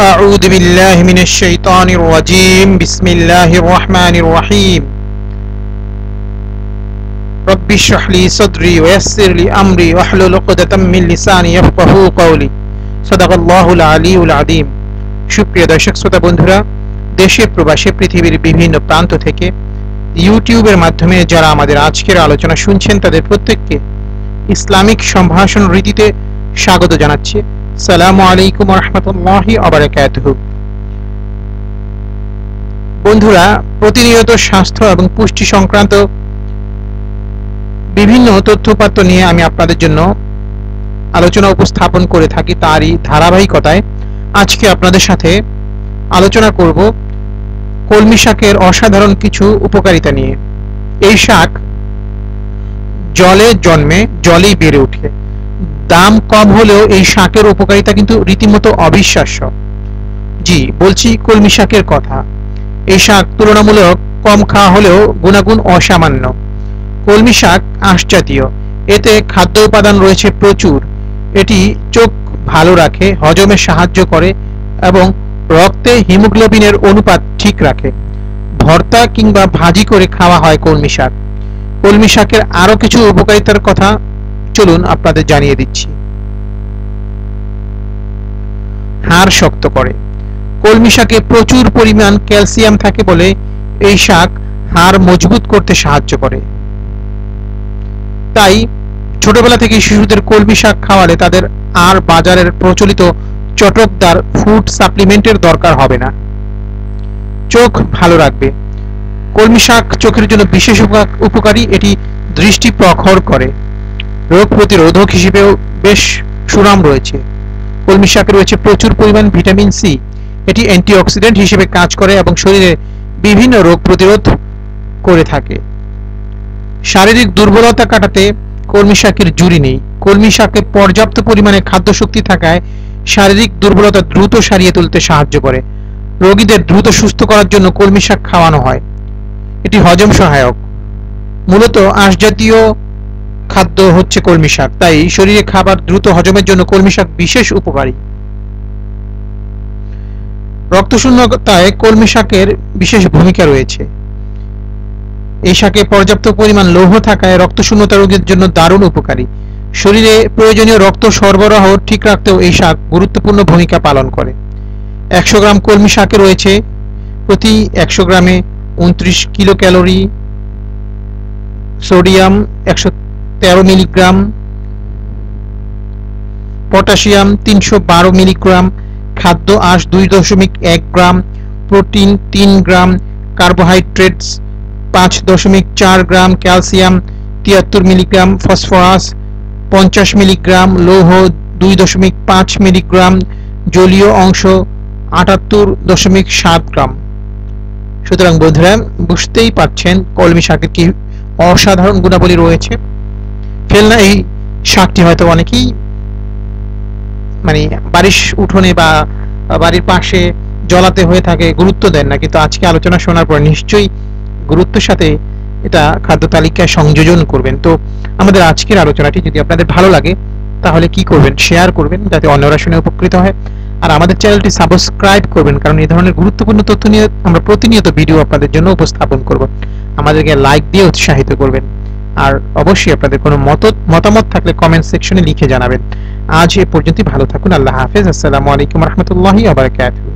أعوذ بالله من الشيطان الرجيم بسم الله الرحمن الرحيم رب اشرح لي صدري ويسر لي أمري واحلل عقدة من لساني يفقهوا قولي صدق الله العلي العظيم সুপ্রিয় দর্শক শ্রোতা বন্ধুরা দেশে প্রবাসে পৃথিবীর বিভিন্ন প্রান্ত থেকে ইউটিউবের মাধ্যমে যারা আমাদের আজকের আলোচনা শুনছেন তাদের প্রত্যেককে ইসলামিক সম্ভাষণ রীতিতে স্বাগত জানাচ্ছি বন্ধুরা, প্রতিনিয়ত স্বাস্থ্য এবং পুষ্টি সংক্রান্ত বিভিন্ন তথ্যপাত্র নিয়ে আমি আপনাদের জন্য আলোচনা উপস্থাপন করে থাকি তারই ধারাবাহিকতায়। আজকে আপনাদের সাথে আলোচনা করব কলমি শাকের অসাধারণ কিছু উপকারিতা নিয়ে। এই শাক জলে জন্মে, জলেই বেড়ে ওঠে। দাম কম হলেও এই শাকের উপকারিতা কিন্তু রীতিমতো অবিশ্বাস্য। জি, বলছি কলমি শাকের কথা। এই শাক তুলনামূলক কম খাওয়া হলেও গুণাগুণ অসামান্য। কলমি শাক আঁশ জাতীয় এতে খাদ্য উপাদান রয়েছে প্রচুর। এটি চোখ ভালো রাখে, হজমে সাহায্য করে এবং রক্তে হিমোগ্লোবিনের অনুপাত ঠিক রাখে। ভর্তা কিংবা ভাজি করে খাওয়া হয় কলমি শাক। কলমি শাকের আরও কিছু উপকারিতার কথা চলুন আপনাদের জানিয়ে দিচ্ছি। হাড় শক্ত করে। কলমি শাকে প্রচুর পরিমাণ ক্যালসিয়াম থাকে বলে এই শাক হাড় মজবুত করতে সাহায্য করে। তাই ছোটবেলা থেকে শিশুদের কলমি শাক খাওয়ালে তাদের আর বাজারের প্রচলিত চটকদার ফুড সাপ্লিমেন্টের দরকার হবে না। চোখ ভালো রাখবে। কলমি শাক চোখের জন্য বিশেষ উপকারী, এটি দৃষ্টি প্রখর করে। রোগ প্রতিরোধক হিসেবেও বেশ সুনাম রয়েছে। কলমি শাকে রয়েছে প্রচুর পরিমাণ ভিটামিন সি। এটি অ্যান্টিঅক্সিডেন্ট হিসেবে কাজ করে এবং শরীরে বিভিন্ন রোগ প্রতিরোধ করে থাকে। শারীরিক দুর্বলতা কাটাতে কলমি শাকের জুড়ি নেই। কলমি শাকে পর্যাপ্ত পরিমাণে খাদ্য শক্তি থাকায় শারীরিক দুর্বলতা দ্রুত সারিয়ে তুলতে সাহায্য করে। রোগীদের দ্রুত সুস্থ করার জন্য কলমি শাক খাওয়ানো হয়। এটি হজম সহায়ক। মূলত আঁশ জাতীয় খাদ্য হচ্ছে কলমি শাক, তাই শরীরে খাবার দ্রুত হজমের জন্য কলমি শাক বিশেষ উপকারী। রক্তশূন্যতায় কলমি শাকের বিশেষ ভূমিকা রয়েছে। এই শাকে পর্যাপ্ত পরিমাণ লৌহ থাকায় রক্তশূন্যতা রোগের জন্য দারুণ উপকারী। শরীরে প্রয়োজনীয় রক্ত সরবরাহ ঠিক রাখতেও এই শাক গুরুত্বপূর্ণ ভূমিকা পালন করে। একশো গ্রাম কলমি শাকে রয়েছে প্রতি একশো গ্রামে উনত্রিশ কিলো ক্যালোরি সোডিয়াম, একশো তেরো মিলিগ্রাম, পটাশিয়াম তিনশো বারো মিলিগ্রাম, খাদ্য আঁশ দুই দশমিক এক গ্রাম, প্রোটিন তিন গ্রাম, কার্বোহাইড্রেটস পাঁচ দশমিক চার গ্রাম, ক্যালসিয়াম তিয়াত্তর মিলিগ্রাম, ফসফরাস পঞ্চাশ মিলিগ্রাম, লৌহ দুই দশমিক পাঁচ মিলিগ্রাম, জলীয় অংশ আটাত্তর দশমিক সাত গ্রাম। সুতরাং বন্ধুরা, বুঝতেই পারছেন কলমি শাকের কি অসাধারণ গুণাবলী রয়েছে। ফেলনা এই শাকটি হয়তো অনেকেই মানে বাড়ির উঠোনে বা বাড়ির পাশে জলাতে হয়ে থাকে, গুরুত্ব দেন না। কিন্তু আজকে আলোচনা শোনার পর নিশ্চয়ই গুরুত্বের সাথে এটা খাদ্য তালিকায় সংযোজন করবেন। তো আমাদের আজকের আলোচনাটি যদি আপনাদের ভালো লাগে, তাহলে কি করবেন? শেয়ার করবেন যাতে অন্যরা শুনে উপকৃত হয়। আর আমাদের চ্যানেলটি সাবস্ক্রাইব করবেন, কারণ এই ধরনের গুরুত্বপূর্ণ তথ্য নিয়ে আমরা প্রতিনিয়ত ভিডিও আপনাদের জন্য উপস্থাপন করব। আমাদেরকে লাইক দিয়ে উৎসাহিত করবেন। আর অবশ্যই আপনাদের কোনো মত মতামত থাকলে কমেন্ট সেকশনে লিখে জানাবেন। আজ এ পর্যন্তই, ভালো থাকুন, আল্লাহ হাফেজ, আসসালামু আলাইকুম রহমতুল্লাহি আবরকাতুহ